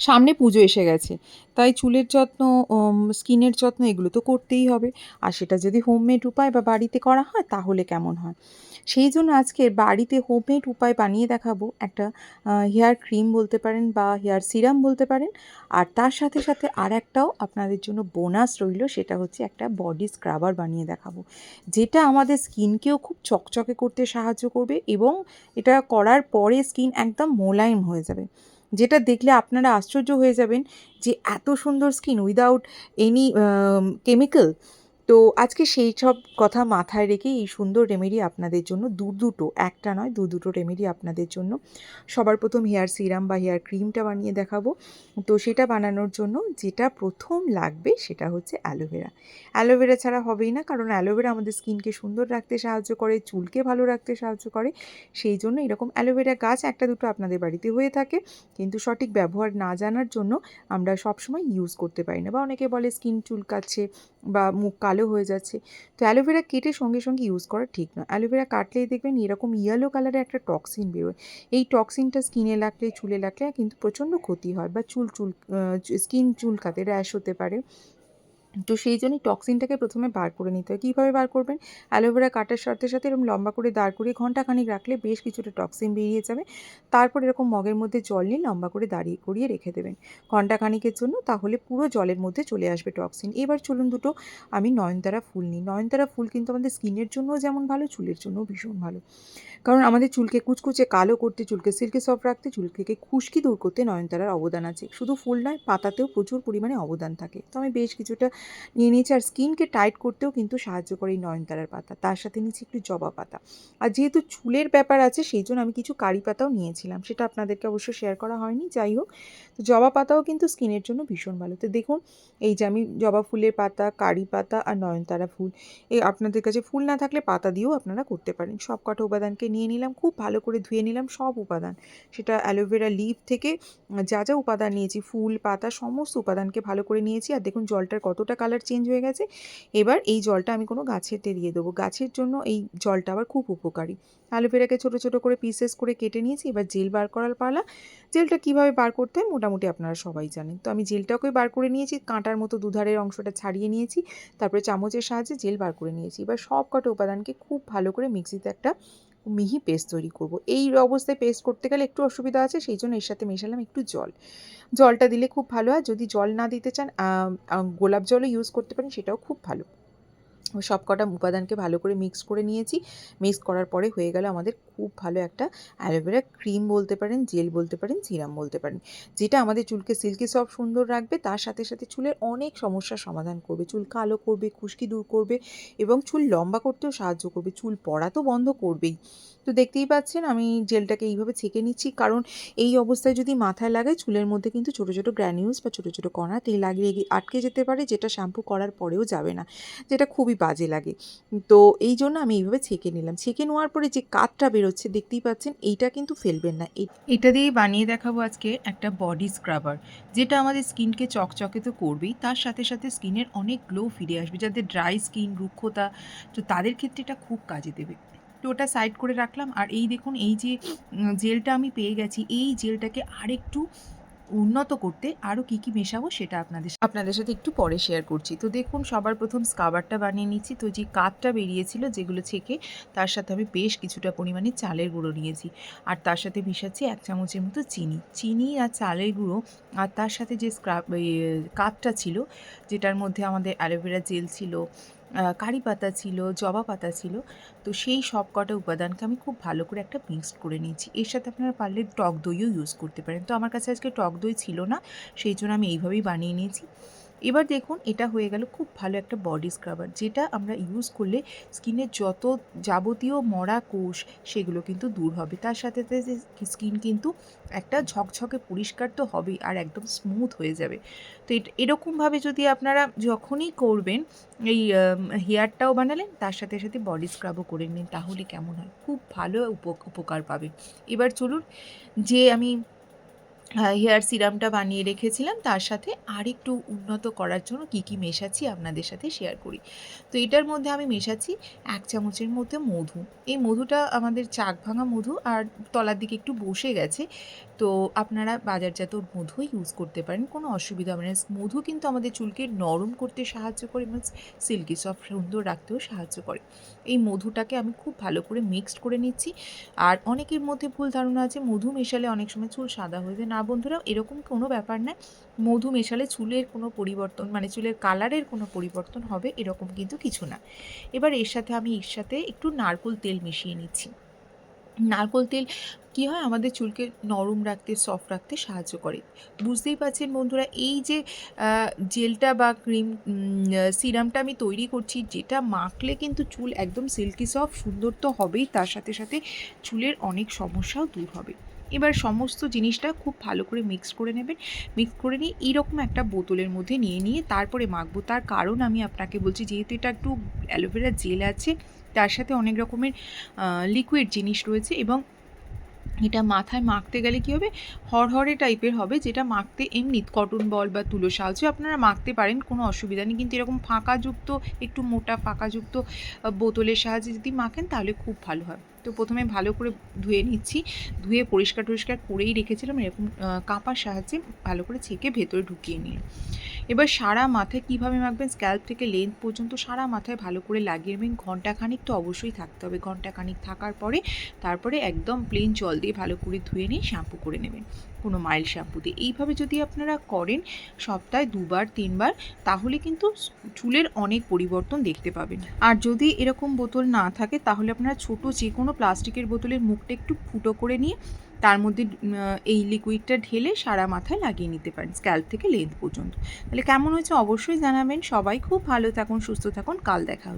সামনে পুজো এসে গেছে। তাই চুলের যত্ন স্কিনের যত্ন এগুলো তো করতেই হবে। আর সেটা যদি হোমমেড উপায় বা বাড়িতে করা হয়, তাহলে কেমন হয়? সেই জন্য আজকে বাড়িতে হোমমেড উপায় বানিয়ে দেখাবো। একটা হেয়ার ক্রিম বলতে পারেন বা হেয়ার সিরাম বলতে পারেন। আর তার সাথে সাথে আর একটাও আপনাদের জন্য বোনাস রইল, সেটা হচ্ছে একটা বডি স্ক্রাবার বানিয়ে দেখাবো। যেটা আমাদের স্কিনকেও খুব চকচকে করতে সাহায্য করবে এবং এটা করার পরে স্কিন একদম মোলায়েম হয়ে যাবে। যেটা দেখলে আপনারা আশ্চর্য হয়ে যাবেন যে এত সুন্দর স্কিন উইদাউট এনি কেমিক্যাল তো আজকে সেই সব কথা মাথায় রেখে এই সুন্দর রেমেডি আপনাদের জন্য, দু দুটো, একটা নয়, দু দুটো রেমেডি আপনাদের জন্য। সবার প্রথম হেয়ার সিরাম বা হেয়ার ক্রিমটা বানিয়ে দেখাবো। তো সেটা বানানোর জন্য যেটা প্রথম লাগবে সেটা হচ্ছে অ্যালোভেরা অ্যালোভেরা ছাড়া হবেই না, কারণ অ্যালোভেরা আমাদের স্কিনকে সুন্দর রাখতে সাহায্য করে, চুলকে ভালো রাখতে সাহায্য করে। সেই জন্য এরকম অ্যালোভেরা গাছ একটা দুটো আপনাদের বাড়িতে হয়ে থাকে। কিন্তু সঠিক ব্যবহার না জানার জন্য আমরা সবসময় ইউজ করতে পারি না। বা অনেকে বলে স্কিন চুলকাচ্ছে বা মুখ কালো হয়ে যাচ্ছে। তো অ্যালোভেরা কেটে সঙ্গে সঙ্গে ইউজ করা ঠিক নয়। অ্যালোভেরা কাটলেই দেখবেন এরকম ইয়েলো কালারের একটা টক্সিন বেরোয়। এই টক্সিনটা স্কিনে লাগলে, চুলে লাগলে কিন্তু প্রচণ্ড ক্ষতি হয় বা চুল চুল স্কিন চুলকাতে র্যাশ হতে পারে। তো সেই জন্যই টক্সিনটাকে প্রথমে বার করে নিতে হয়। কীভাবে বার করবেন? অ্যালোভেরা কাটার সাথে সাথে এরকম লম্বা করে দাঁড় করিয়ে ঘন্টাখানিক রাখলে বেশ কিছুটা টক্সিন বেরিয়ে যাবে। তারপর এরকম মগের মধ্যে জল নিয়ে লম্বা করে দাঁড়িয়ে করিয়ে রেখে দেবেন। ঘন্টাখানিকের জন্য তাহলে পুরো জলের মধ্যে চলে আসবে টক্সিন এবার চলুন দুটো আমি নয়নতারা ফুল নিই। নয়নতারা ফুল কিন্তু আমাদের স্কিনের জন্যও যেমন ভালো, চুলের জন্যও ভীষণ ভালো। কারণ আমাদের চুলকে কুচকুচে, কালো করতে, চুলকে সিল্কে সফট রাখতে চুলকে খুশকি দূর করতে নয়নতারার অবদান আছে। শুধু ফুল নয়, পাতাতেও প্রচুর পরিমাণে অবদান থাকে। তো আমি বেশ কিছুটা নিয়ে নিয়েছি আর স্কিনকে টাইট করতেও কিন্তু সাহায্য করে এই নয়নতারার পাতা। তার সাথে নিয়েছি একটু জবা পাতা। আর যেহেতু চুলের ব্যাপার আছে, সেই জন্য আমি কিছু কারি পাতাও নিয়েছিলাম। সেটা আপনাদেরকে অবশ্য শেয়ার করা হয়নি, যাই হোক। তো জবা পাতাও কিন্তু স্কিনের জন্য ভীষণ ভালো। তো দেখুন, এই যে আমি জবা ফুলের পাতা, কারি পাতা আর নয়নতারা ফুল, এই আপনাদের কাছে ফুল না থাকলে পাতা দিয়েও আপনারা করতে পারেন। সব কটা উপাদানকে নিয়ে নিলাম, খুব ভালো করে ধুয়ে নিলাম সব উপাদান। সেটা অ্যালোভেরা লিভ থেকে যা যা উপাদান নিয়েছি, ফুল, পাতা, সমস্ত উপাদানকে ভালো করে নিয়েছি। আর দেখুন, জলটার কতটা কালার চেঞ্জ হয়ে গেছে। এবার এই জলটা আমি কোনো গাছেতে দিয়ে দেবো। গাছের জন্য এই জলটা আবার খুব উপকারী। অ্যালোভেরাকে ছোটো ছোটো করে পিসেস করে কেটে নিয়েছি, এবার জেল বার করার পালা। জেলটা কীভাবে বার করতে হয় মোটামুটি আপনারা সবাই জানেন। তো আমি জেলটাকেই বার করে নিয়েছি, কাঁটার মতো দুধারের অংশটা ছাড়িয়ে নিয়েছি, তারপরে চামচের সাহায্যে জেল বার করে নিয়েছি। এবার সব কটা উপাদানকে খুব ভালো করে মিক্সিতে একটা মিহি পেস্ট তৈরি করব। এই অবস্থায় পেস্ট করতে গেলে একটু অসুবিধা আছে, সেই জন্য এর সাথে মেশালাম একটু জল। জলটা দিলে খুব ভালো হয়। যদি জল না দিতে চান গোলাপ জলও ইউজ করতে পারেন, সেটাও খুব ভালো। সব কটা উপাদানকে ভালো করে মিক্স করে নিয়েছি। মিক্স করার পরে হয়ে গেল আমাদের খুব ভালো একটা অ্যালোভেরা ক্রিম বলতে পারেন, জেল বলতে পারেন, সিরাম বলতে পারেন। যেটা আমাদের চুলকে সিল্কি সব সুন্দর রাখবে, তার সাথে সাথে চুলের অনেক সমস্যার সমাধান করবে। চুল কালো করবে, খুশকি দূর করবে এবং চুল লম্বা করতেও সাহায্য করবে। চুল পড়া তো বন্ধ করবেই। তো দেখতেই পাচ্ছেন আমি জেলটাকে এইভাবে ছেঁকে নিচ্ছি। কারণ এই অবস্থায় যদি মাথায় লাগে, চুলের মধ্যে কিন্তু ছোটো ছোটো গ্র্যানিউলস বা ছোটো ছোটো কণা তেল লাগিয়ে আটকে যেতে পারে, যেটা শ্যাম্পু করার পরেও যাবে না। যেটা খুবই বাজে লাগে। তো এই জন্য আমি এইভাবে ছেঁকে নিলাম। ছেঁকে নেওয়ার পরে যে কাঠটা বেরোচ্ছে, দেখতেই পাচ্ছেন এইটা কিন্তু ফেলবেন না। এটা দিয়েই বানিয়ে দেখাবো আজকে একটা বডি স্ক্রাবার যেটা আমাদের স্কিনকে চকচকে তো করবেই, তার সাথে সাথে স্কিনের অনেক গ্লো ফিরে আসবে। যাদের ড্রাই স্কিন রুক্ষতা, তো তাদের ক্ষেত্রে এটা খুব কাজে দেবে। তো ওটা সাইড করে রাখলাম, আর এই দেখুন, এই যে জেলটা আমি পেয়ে গেছি, এই জেলটাকে আরেকটু উন্নত করতে আরও কী কী মেশাবো সেটা আপনাদের আপনাদের সাথে একটু পরে শেয়ার করছি। তো দেখুন, সবার প্রথম স্কাবারটা বানিয়ে নিচ্ছি। তো যে কাঠটা বেরিয়েছিল, যেগুলো ছেঁকে, তার সাথে আমি বেশ কিছুটা পরিমাণে চালের গুঁড়ো নিয়েছি। আর তার সাথে মিশাচ্ছি এক চামচের মতো চিনি। চিনি আর চালের গুঁড়ো আর তার সাথে যে স্ক্রাব কাঠটা ছিল, যেটার মধ্যে আমাদের অ্যালোভেরা জেল ছিল কারি পাতা ছিল, জবা পাতা ছিল। তো সেই সব কটা উপাদানকে আমি খুব ভালো করে একটা মিক্সড করে নিয়েছি। এর সাথে আপনারা পারলে টক দইও ইউজ করতে পারেন। তো আমার কাছে আজকে টক দই ছিল না, সেই জন্য আমি এইভাবেই বানিয়ে নিয়েছি। এবার দেখুন, এটা হয়ে গেল খুব ভালো একটা বডি স্ক্রাবার যেটা আমরা ইউজ করলে স্কিনের যত যাবতীয় মরা কোষ, সেগুলো কিন্তু দূর হবে। তার সাথে সাথে স্কিন কিন্তু একটা ঝকঝকে পরিষ্কার তো হবেই আর একদম স্মুথ হয়ে যাবে। তো এরকমভাবে যদি আপনারা যখনই করবেন, এই হেয়ারটাও বানালেন, তার সাথে সাথে বডি স্ক্রাবও করে নিন, তাহলে কেমন হয়? খুব ভালো উপকার পাবে। এবার চলুন, যে আমি হেয়ার সিরামটা বানিয়ে রেখেছিলাম। তার সাথে আরেকটু উন্নত করার জন্য কী কী মেশাচ্ছি আপনাদের সাথে শেয়ার করি। তো এটার মধ্যে আমি মেশাচ্ছি এক চামচের মধ্যে মধু। এই মধুটা আমাদের চাক ভাঙা মধু আর তলার দিকে একটু বসে গেছে। তো আপনারা বাজারজাত মধু ইউজ করতে পারেন, কোনো অসুবিধা হবে না। মধু কিন্তু আমাদের চুলকে নরম করতে সাহায্য করে এবং সিল্কি সফট সুন্দর রাখতেও সাহায্য করে। এই মধুটাকে আমি খুব ভালো করে মিক্সড করে নিচ্ছি। আর অনেকের মধ্যে ভুল ধারণা আছে, মধু মেশালে অনেক সময় চুল সাদা হয়ে যায় না। বন্ধুরা এরকম কোনো ব্যাপার না। মধু মেশালে চুলের কোনো পরিবর্তন মানে চুলের কালারের কোনো পরিবর্তন হবে, এরকম কিন্তু কিছু না। এবার এর সাথে আমি এর সাথে একটু নারকোল তেল মিশিয়ে নিচ্ছি। নারকোল তেল কী হয়, আমাদের চুলকে নরম রাখতে সফট রাখতে সাহায্য করে। বুঝতেই পারছেন বন্ধুরা, এই যে জেলটা বা ক্রিম সিরামটা আমি তৈরি করছি, যেটা মাখলে কিন্তু চুল একদম সিল্কি সফট সুন্দর তো হবেই, তার সাথে সাথে চুলের অনেক সমস্যাও দূর হবে। এবার সমস্ত জিনিসটা খুব ভালো করে মিক্স করে নেবেন। মিক্স করে নিয়ে এইরকম একটা বোতলের মধ্যে নিয়ে নিয়ে তারপরে মাখবো। তার কারণ আমি আপনাকে বলছি, যেহেতু এটা একটু অ্যালোভেরা জেল আছে, তার সাথে অনেক রকমের লিকুইড জিনিস রয়েছে এবং এটা মাথায় মাখতে গেলে কী হবে? হরহরে টাইপের হবে, যেটা মাখতে এমনি কটন বল বা তুলো সাহায্যে আপনারা মাখতে পারেন, কোনো অসুবিধা নেই। কিন্তু এরকম ফাঁকাযুক্ত, একটু মোটা ফাঁকাযুক্ত বোতলের সাহায্যে যদি মাখেন, তাহলে খুব ভালো হয়। তো প্রথমে ভালো করে ধুয়ে নিচ্ছি। ধুয়ে পরিষ্কার টরিষ্কার করেই রেখেছিলাম। এরকম কাঁপার সাহায্যে ভালো করে ছেঁকে ভেতরে ঢুকিয়ে নিলাম এবার সারা মাথায় কীভাবে মাখবেন স্ক্যাল্প থেকে লেন্থ পর্যন্ত সারা মাথায় ভালো করে লাগিয়ে নেবেন। ঘন্টাখানিক তো অবশ্যই থাকতে হবে। ঘন্টাখানিক থাকার পরে তারপরে একদম প্লেন জল দিয়ে ভালো করে ধুয়ে নিয়ে শ্যাম্পু করে নেবেন। কোনো মাইল্ড শ্যাম্পু দিয়ে। এইভাবে যদি আপনারা করেন সপ্তাহে দুবার, তিনবার, তাহলে কিন্তু চুলের অনেক পরিবর্তন দেখতে পাবেন। আর যদি এরকম বোতল না থাকে, তাহলে আপনারা ছোট যে কোনো প্লাস্টিকের বোতলের মুখটা একটু ফুটো করে নিয়ে তার মধ্যে এই লিকুইডটা ঢেলে সারা মাথায় লাগিয়ে নিতে পারেন স্ক্যাল্প থেকে লেন্থ পর্যন্ত। তাহলে কেমন হয়েছে অবশ্যই জানাবেন। সবাই খুব ভালো থাকুন, সুস্থ থাকুন। কাল দেখা হবে